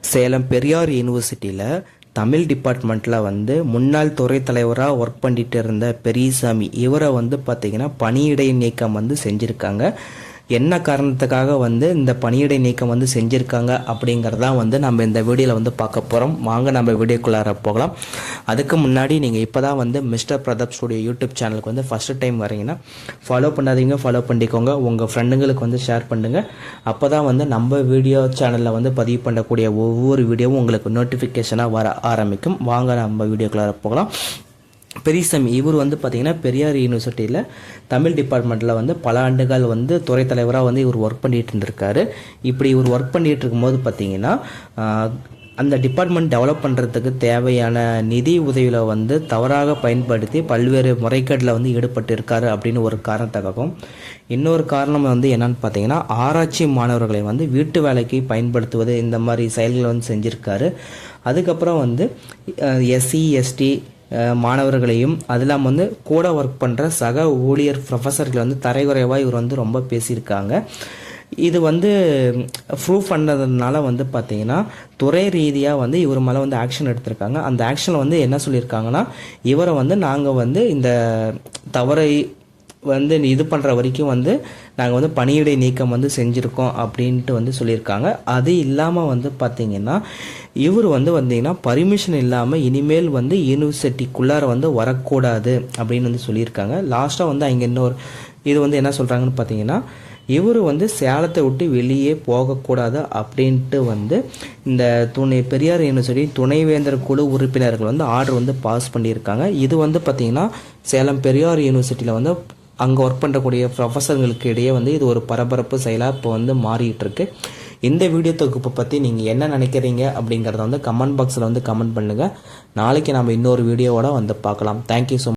சேலம் பெரியார் யூனிவர்சிட்டியில் தமிழ் டிபார்ட்மெண்ட்டில் வந்து முன்னாள் துறை தலைவராக ஒர்க் பண்ணிட்டு இருந்த பெரியசாமி இவரை வந்து பார்த்திங்கன்னா பணியிடை நீக்கம் வந்து செஞ்சுருக்காங்க. என்ன காரணத்துக்காக வந்து இந்த பணியிடை நீக்கம் வந்து செஞ்சுருக்காங்க அப்படிங்கிறதான் வந்து நம்ம இந்த வீடியோவில் வந்து பார்க்க போகிறோம் வாங்க நம்ம வீடியோக்குள்ளார போகலாம். அதுக்கு முன்னாடி நீங்கள் இப்போ தான் வந்து மிஸ்டர் பிரதாப் ஸ்டுடியோ யூடியூப் சேனலுக்கு வந்து ஃபஸ்ட்டு டைம் வரீங்கன்னா ஃபாலோ பண்ணாதீங்க ஃபாலோ பண்ணிக்கோங்க. உங்கள் ஃப்ரெண்டுங்களுக்கு வந்து ஷேர் பண்ணுங்கள் அப்போ தான் வந்து நம்ம வீடியோ சேனலில் வந்து பதிவு பண்ணக்கூடிய ஒவ்வொரு வீடியோவும் உங்களுக்கு நோட்டிஃபிகேஷனாக வர ஆரம்பிக்கும். வாங்க நம்ம வீடியோக்குள்ளார போகலாம். பெரியசாமி இவர் வந்து பார்த்திங்கன்னா பெரியார் யூனிவர்சிட்டியில் தமிழ் டிபார்ட்மெண்ட்டில் வந்து பல ஆண்டுகள் வந்து துறை தலைவராக வந்து இவர் ஒர்க் பண்ணிகிட்டு இருந்திருக்காரு. இப்படி இவர் ஒர்க் பண்ணிகிட்டு இருக்கும்போது பார்த்தீங்கன்னா அந்த டிபார்ட்மெண்ட் டெவலப் பண்ணுறதுக்கு தேவையான நிதி உதவியில் வந்து தவறாக பயன்படுத்தி பல்வேறு முறைகேட்டில் வந்து ஈடுபட்டு இருக்காரு அப்படின்னு ஒரு காரணத்துக்காகவும் இன்னொரு காரணம் வந்து என்னன்னு பார்த்தீங்கன்னா ஆராய்ச்சி மாணவர்களை வந்து வீட்டு வேலைக்கு பயன்படுத்துவது இந்த மாதிரி செயல்களை வந்து செஞ்சுருக்காரு. அதுக்கப்புறம் வந்து எஸ்சி எஸ்டி மாணவர்களையும் அது இல்லாமல் வந்து கூட ஒர்க் பண்ணுற சக ஊழியர் ப்ரொஃபஸர்களை வந்து தரைகுறைவாக இவர் வந்து ரொம்ப பேசியிருக்காங்க. இது வந்து ப்ரூவ் பண்ணதுனால வந்து பார்த்தீங்கன்னா துறை ரீதியாக வந்து இவர் மேலே வந்து ஆக்ஷன் எடுத்திருக்காங்க. அந்த ஆக்ஷனில் வந்து என்ன சொல்லியிருக்காங்கன்னா இவரை வந்து நாங்கள் வந்து இந்த தவறை வந்து இது பண்ணுற வரைக்கும் வந்து நாங்கள் வந்து பணியிடை நீக்கம் வந்து செஞ்சுருக்கோம் அப்படின்ட்டு வந்து சொல்லியிருக்காங்க. அது இல்லாமல் வந்து பார்த்தீங்கன்னா இவர் வந்து வந்தீங்கன்னா பர்மிஷன் இல்லாமல் இனிமேல் வந்து யூனிவர்சிட்டிக்குள்ளார வந்து வரக்கூடாது அப்படின்னு வந்து சொல்லியிருக்காங்க. லாஸ்ட்டாக வந்து அங்கே இன்னொரு இது வந்து என்ன சொல்கிறாங்கன்னு பார்த்தீங்கன்னா இவர் வந்து சேலத்தை விட்டு வெளியே போகக்கூடாது அப்படின்ட்டு வந்து இந்த துணை பெரியார் யூனிவர்சிட்டி துணைவேந்தர் குழு உறுப்பினர்கள் வந்து ஆர்டர் வந்து பாஸ் பண்ணியிருக்காங்க. இது வந்து பார்த்திங்கன்னா சேலம் பெரியார் யூனிவர்சிட்டியில் வந்து அங்கே ஒர்க் பண்ணுறக்கூடிய ப்ரொஃபஸருங்களுக்கு இடையே வந்து இது ஒரு பரபரப்பு செயலாக இப்போ வந்து மாறிட்டுருக்கு. இந்த வீடியோ தொகுப்பை பற்றி நீங்கள் என்ன நினைக்கிறீங்க அப்படிங்கிறத வந்து கமெண்ட் பாக்ஸில் வந்து கமெண்ட் பண்ணுங்கள் நாளைக்கு நம்ம இன்னொரு வீடியோவோட வந்து பார்க்கலாம். Thank you so